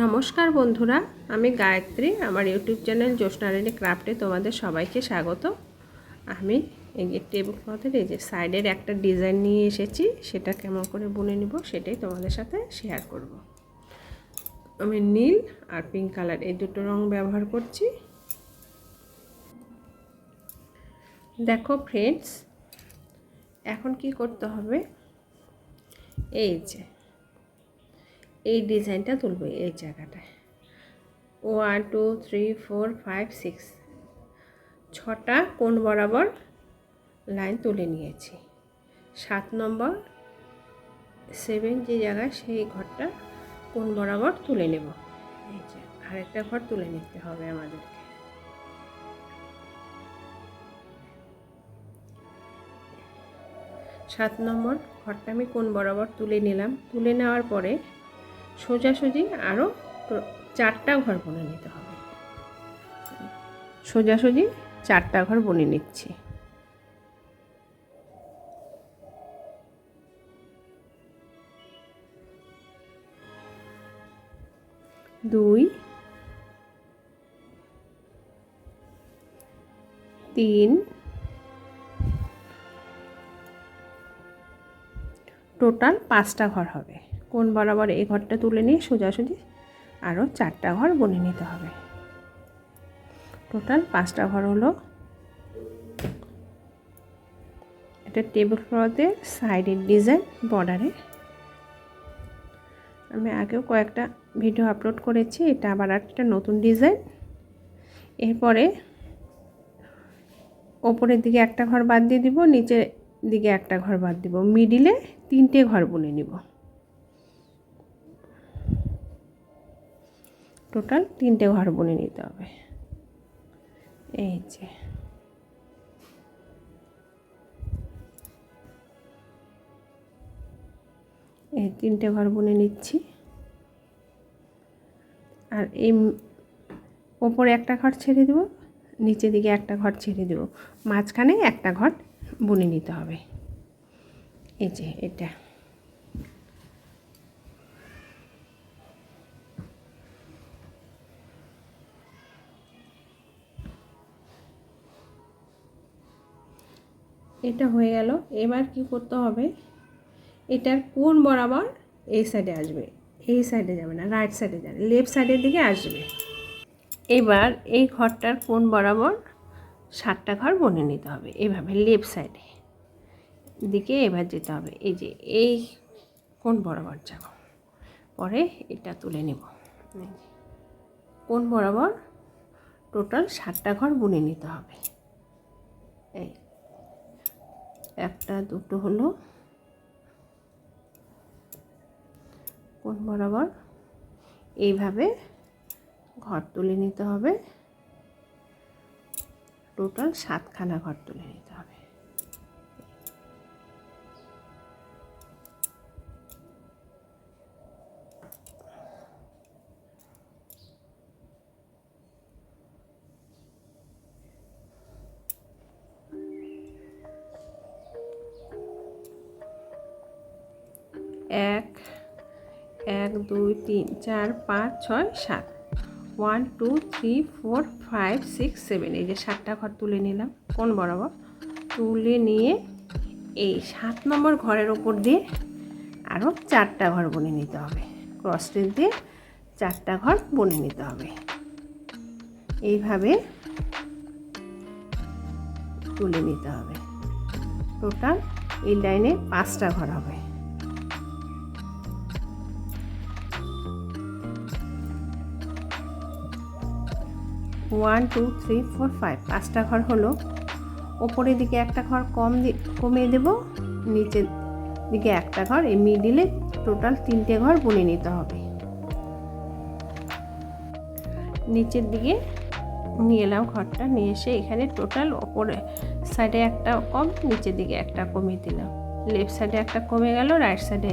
নমস্কার বন্ধুরা, আমি গায়ত্রী, আমার ইউটিউব চ্যানেল জ্যোৎস্নারানী ক্রাফটে তোমাদের সবাইকে স্বাগত। আমি এই টেবিল ক্লথের এই যে সাইডের একটা ডিজাইন নিয়ে এসেছি, সেটা কেমন করে বুনে নিব সেটাই তোমাদের সাথে শেয়ার করব। আমি নীল আর পিঙ্ক কালার এই দুটো রং ব্যবহার করছি। দেখো ফ্রেন্ডস এখন কি করতে হবে? এই যে এই ডিজাইনটা তুলবে এই জায়গাটায়। One two three four five six ছটা কোন বরাবর লাইন তুলে নিয়েছি। সাত নম্বর সেভেন যে জায়গায় সেই ঘরটা কোন বরাবর তুলে নেব। এই যে, আরেকটা ঘর তুলে নিতে হবে আমাদেরকে। সাত নম্বর ঘরটা আমি কোন বরাবর তুলে নিলাম। তুলে নেওয়ার পরে সোজাসুজি আরও চারটা ঘর বনে নিতে হবে। সোজাসুজি চারটা ঘর বনে নিচ্ছি। দুই, তিন, টোটাল পাঁচটা ঘর হবে। কোন বরাবর এই ঘরটা তুলে নিয়ে সোজাসুজি আরও চারটা ঘর বনে নিতে হবে। টোটাল পাঁচটা ঘর হলো। এটা টেবিল ক্লথের সাইডের ডিজাইন বর্ডারে। আমি আগেও কয়েকটা ভিডিও আপলোড করেছি, এটা আবার একটা নতুন ডিজাইন। এরপরে ওপরের দিকে একটা ঘর বাদ দিয়ে দিব, নিচের দিকে একটা ঘর বাদ দিব। মিডিলে তিনটে ঘর বুনে নিব। টোটাল তিনটে ঘর বুনে নিতে হবে। এই যে। এই তিনটে ঘর বুনে নিচ্ছি। আর এই ওপরে একটা ঘর ছেড়ে দেব, নিচের দিকে একটা ঘর ছেড়ে দেব। মাঝখানে একটা ঘর বুনে নিতে হবে। এই যে, এটা। এটা হয়ে গেল। এবার কি করতে হবে? এটার কোন বরাবর এই সাইডে আসবে? এই সাইডে যাবে না রাইট সাইডে যাবে লেফট সাইডের দিকে আসবে। এবার এই ঘরটার কোন বরাবর সাতটা ঘর বনে নিতে হবে? এভাবে লেফট সাইডে দিকে এবার যেতে হবে। এই যে এই কোন বরাবর যাব? পরে এটা তুলে নেব। কোন বরাবর? টোটাল সাতটা ঘর বুনে নিতে হবে। এই একটা, দুটো হলো। কোন বরাবর? এইভাবে ঘর তুলে নিতে হবে। টোটাল সাতখানা ঘর তুলে নিতে এক এক, দুই, তিন, চার, পাঁচ, ছয়, সাত। One two three four five six seven এই যে সাতটা ঘর তুলে নিলাম, কোন বরাবর? তুলে নিয়ে এই সাত নম্বর ঘরের ওপর দিয়ে আরও চারটা ঘর বনে নিতে হবে। ক্রস স্টিচ দিয়ে চারটা ঘর বনে নিতে হবে। এইভাবে তুলে নিতে হবে। টোটাল এই লাইনে পাঁচটা ঘর হবে। One two three four five পাঁচটা ঘর হলো। ওপরের দিকে একটা ঘর কম কমিয়ে দেব। নিচের দিকে একটা ঘর এই মিডিলে টোটাল তিনটে ঘর বুনে নিতে হবে। নিচের দিকে নিয়ে এলাম ঘরটা। নিয়ে এসে এখানে টোটাল ওপরে সাইডে একটা কম, নিচের দিকে একটা কমিয়ে দিলাম। লেফট সাইডে একটা কমে গেল রাইট সাইডে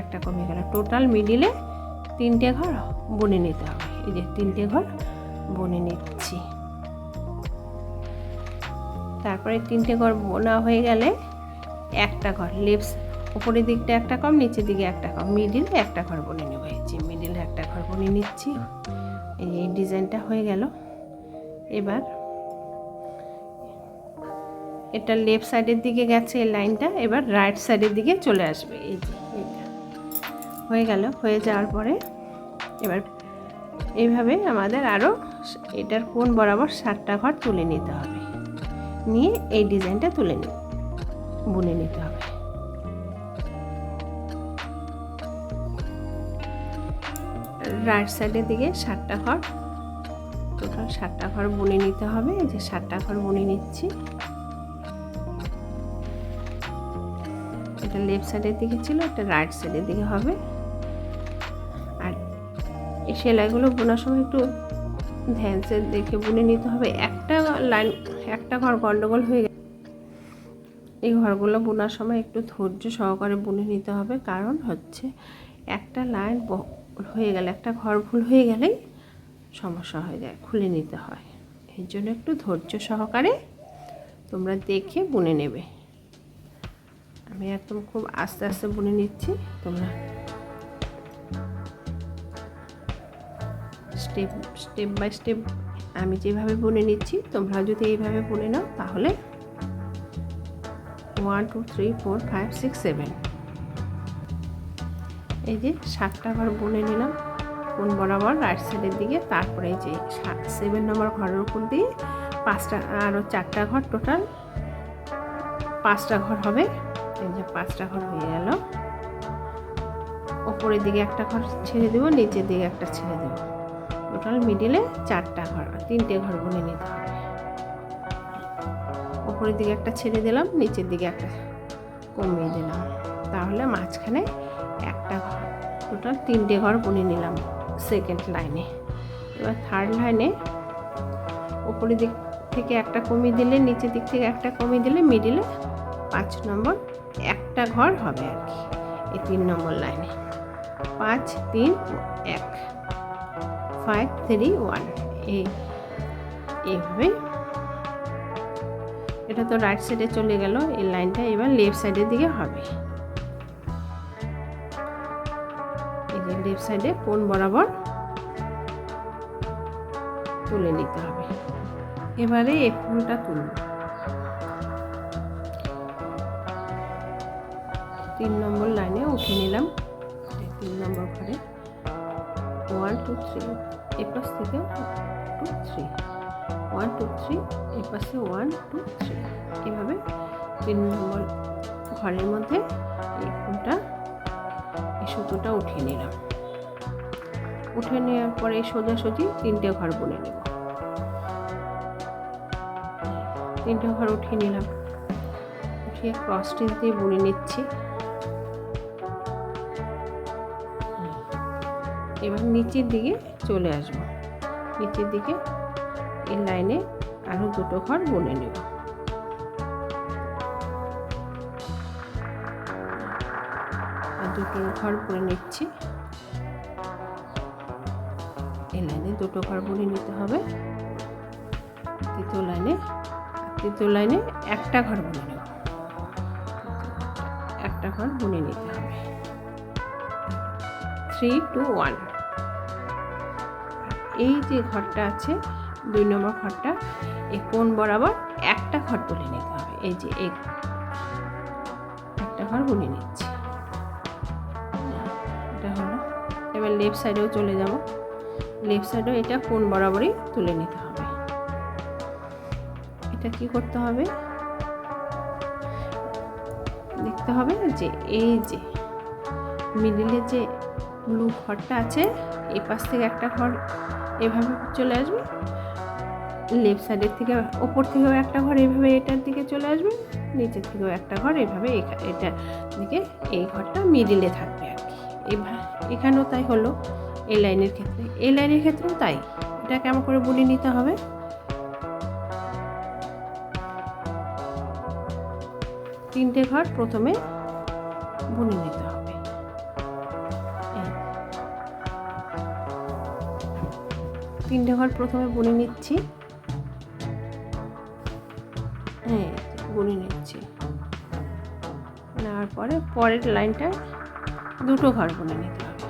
একটা কমে গেল। টোটাল মিডিলে তিনটে ঘর বুনে নিতে হবে। এই যে তিনটে ঘর বনে নিচ্ছি। তারপরে তিনটে ঘর বোনা হয়ে গেলে একটা ঘর লেফট উপরের দিকটা একটা কম নিচের দিকে একটা কম। মিডিল একটা ঘর বনে নেব এই মিডিল একটা ঘর বনে নিচ্ছি। এই ডিজাইনটা হয়ে গেল। এবার এটা লেফট সাইডের দিকে গেছে এই লাইনটা এবার রাইট সাইডের দিকে চলে আসবে। এই যে এইটা। হয়ে গেল হয়ে যাওয়ার পরে এবার এইভাবে আমাদের আরও এটার কোন বরাবর সাতটা ঘর তুলে নিতে হবে। নিয়ে এই ডিজাইনটা তুলে নি বুনে নিতে হবে। রাইট সাইডের দিকে সাতটা ঘর। টোটাল সাতটা ঘর বুনে নিতে হবে। এই যে সাতটা ঘর বুনে নিচ্ছি। এটা লেফট সাইডের দিকে ছিল, এটা রাইট সাইডের দিকে হবে। এই সেলাইগুলো বোনার সময় একটু ধ্যানসে দেখে বুনে নিতে হবে। একটা লাইন, একটা ঘর গন্ডগোল হয়ে গেছে। এই ঘরগুলো বোনার সময় একটু ধৈর্য সহকারে বুনে নিতে হবে। কারণ হচ্ছে একটা লাইন হয়ে গেলে, একটা ঘর ভুল হয়ে গেলেই সমস্যা হয়ে যায়, খুলে নিতে হয়। এর জন্য একটু ধৈর্য সহকারে তোমরা দেখে বুনে নেবে। আমি একদম খুব আস্তে আস্তে বুনে নিচ্ছি। তোমরা স্টেপ স্টেপ বাই স্টেপ আমি যেভাবে বুনে নিচ্ছি, তোমরা যদি এইভাবে বুনে নাও, তাহলে one two three four five six seven এই যে সাতটা ঘর বুনে নিলাম, কোন বরাবর রাইট সাইডের দিকে, তারপরে এই যে সেভেন নম্বর ঘরের উপর দিয়ে পাঁচটা আরও চারটা ঘর টোটাল পাঁচটা ঘর হবে, এই যে পাঁচটা ঘর হয়ে গেল। ওপরের দিকে একটা ঘর ছেড়ে দেবো, নিচের দিকে একটা ছেড়ে দেবো। টোটাল মিডিলে চারটা ঘর তিনটে ঘর বুনে নিতে হবে ওপরের দিকে একটা ছেড়ে দিলাম, নিচের দিকে একটা কমিয়ে দিলাম। তাহলে মাঝখানে একটা ঘর টোটাল তিনটে ঘর বুনে নিলাম সেকেন্ড লাইনে এবার থার্ড লাইনে ওপরের দিক থেকে একটা কমিয়ে দিলে, নিচের দিক থেকে একটা কমিয়ে দিলে মিডিলে পাঁচ নম্বর একটা ঘর হবে আর কি, এই তিন নম্বর লাইনে পাঁচ, তিন, এক। ফাইভ থ্রি ওয়ান এই এইভাবে এটা তো রাইট সাইডে চলে গেল, এই লাইনটা এবার লেফট সাইডের দিকে হবে। এই যে লেফট সাইডে কোন বরাবর তুলে নিতে হবে। এবারে এই ফুলটা তুলব। তিন নম্বর লাইনে উঠে নিলাম। তিন নম্বর ঘরে। ওয়ান টু থ্রি এ পাশ থেকে two three one two three এ পাশে ওয়ান টু থ্রি এভাবে তিন নম্বর ঘরের মধ্যে এই ফুলটা, এই সুতোটা উঠিয়ে নিলাম। উঠে নেওয়ার পরে সোজাসুজি তিনটে ঘর বুনে নেব। তিনটে ঘর উঠিয়ে নিলাম। উঠিয়ে ক্রস স্টিচ দিয়ে বুনে নিচ্ছি। এবার নিচের দিকে চলে আসব। নিচের দিকে এই লাইনে আরও দুটো ঘর বনে নেব। দুটো ঘর বুনে নিচ্ছি। এই লাইনে দুটো ঘর বুনে নিতে হবে। তৃতীয় লাইনে তৃতীয় লাইনে একটা ঘর বুনে নেব। একটা ঘর বনে নিতে হবে। থ্রি টু ওয়ান এই যে ঘরটা আছে, দুই নম্বর ঘরটা এই কোন বরাবর একটা ঘর তুলে নিতে হবে। এই যে এই একটা ঘর বুনে নিচ্ছি। এটা হলো। এবার লেফট সাইডেও চলে যাব। লেফট সাইডেও এটা কোন বরাবরই তুলে নিতে হবে। এটা কি করতে হবে? দেখতে হবে যে এই যে মিডিলে যে ব্লু ঘরটা আছে এই পাশ থেকে একটা ঘর এভাবে চলে আসবে। লেফট সাইডের থেকে ওপর থেকেও একটা ঘর এভাবে এটার দিকে চলে আসবে, নিচের থেকেও একটা ঘর এইভাবে এটার দিকে এই ঘরটা মিডিলে থাকবে আর কি। এখানেও তাই হলো, এই লাইনের ক্ষেত্রে। এই লাইনের ক্ষেত্রেও তাই। এটা কেমন করে বুনে নিতে হবে। তিনটে ঘর প্রথমে বুনে নিতে তিনটে ঘর প্রথমে বুনে নিচ্ছি। হ্যাঁ বুনে নিচ্ছি। নেওয়ার পরে পরের লাইনটা দুটো ঘর বুনে নিতে হবে।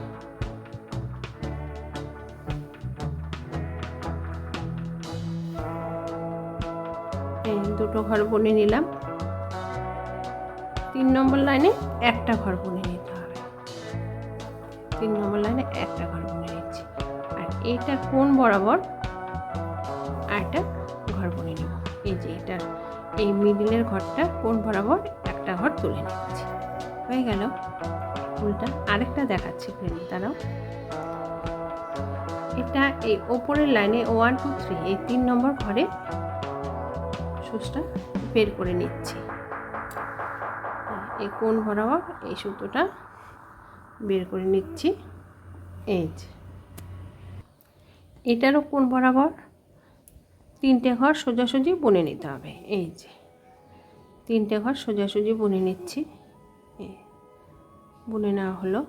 দুটো ঘর বুনে নিলাম। তিন নম্বর লাইনে একটা ঘর বুনে নিতে হবে। তিন নম্বর লাইনে একটা ঘর বুনে এইটার কোন বরাবর? আরেকটা ঘর বনে নেব। এই যে এটার এই মিডিলের ঘরটা কোন বরাবর? একটা ঘর তুলে নিচ্ছি। হয়ে গেল। ফুলটা আরেকটা দেখাচ্ছি ফ্রেন্ড দাঁড়াও। এটা এই ওপরের লাইনে ওয়ান, টু, থ্রি, এই তিন নম্বর ঘরে সুচটা বের করে নিচ্ছি। এই কোন বরাবর? এই সুতোটা বের করে নিচ্ছি। এই যে। এটারও কোন বরাবর? তিনটে ঘর সোজাসুজি বুনে নিতে হবে। এই যে, তিনটে ঘর সোজাসুজি বুনে নিচ্ছি। বুনে নেওয়া হলো।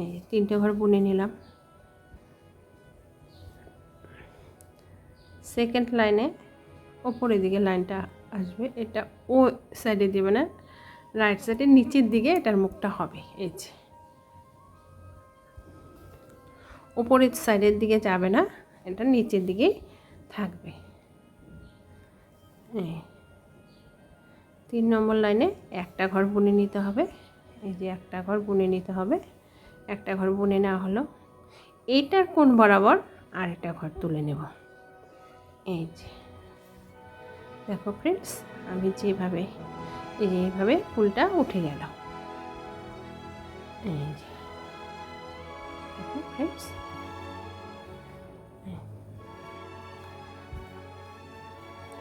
এই তিনটে ঘর বুনে নিলাম। সেকেন্ড লাইনে ওপরের দিকে লাইনটা আসবে। এটা ও সাইডে দেবে না, রাইট সাইডের নিচের দিকে এটার মুখটা হবে। এই যে ওপরের সাইডের দিকে যাবে না, এটা নিচের দিকেই থাকবে। এই তিন নম্বর লাইনে একটা ঘর বুনে নিতে হবে, এই যে একটা ঘর বুনে নিতে হবে, একটা ঘর বুনে নেওয়া হলো। এইটার কোন বরাবর আর একটা ঘর তুলে নেব। এই যে। দেখো ফ্রেন্ডস আমি যেভাবে এইভাবে ফুলটা উঠে গেল। এই যে। দেখো ফ্রেন্ডস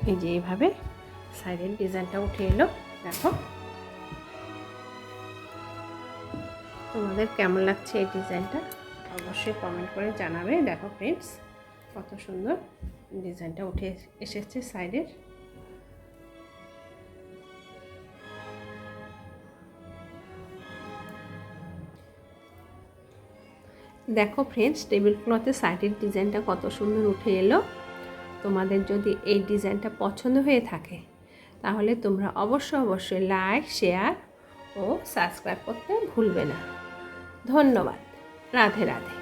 এই যে এইভাবে সাইডের ডিজাইনটা উঠে এলো। দেখো। তোমাদের কেমন লাগছে এই ডিজাইনটা অবশ্যই কমেন্ট করে জানাবে। দেখো ফ্রেন্ডস কত সুন্দর ডিজাইনটা উঠে এসেছে সাইডের দেখো ফ্রেন্ডস টেবিল ক্লথের সাইডের ডিজাইনটা কত সুন্দর উঠে এলো। তোমাদের যদি এই ডিজাইনটা পছন্দ হয়ে থাকে, তাহলে তোমরা অবশ্যই অবশ্যই লাইক শেয়ার ও সাবস্ক্রাইব করতে ভুলবে না। ধন্যবাদ। রাধে রাধে।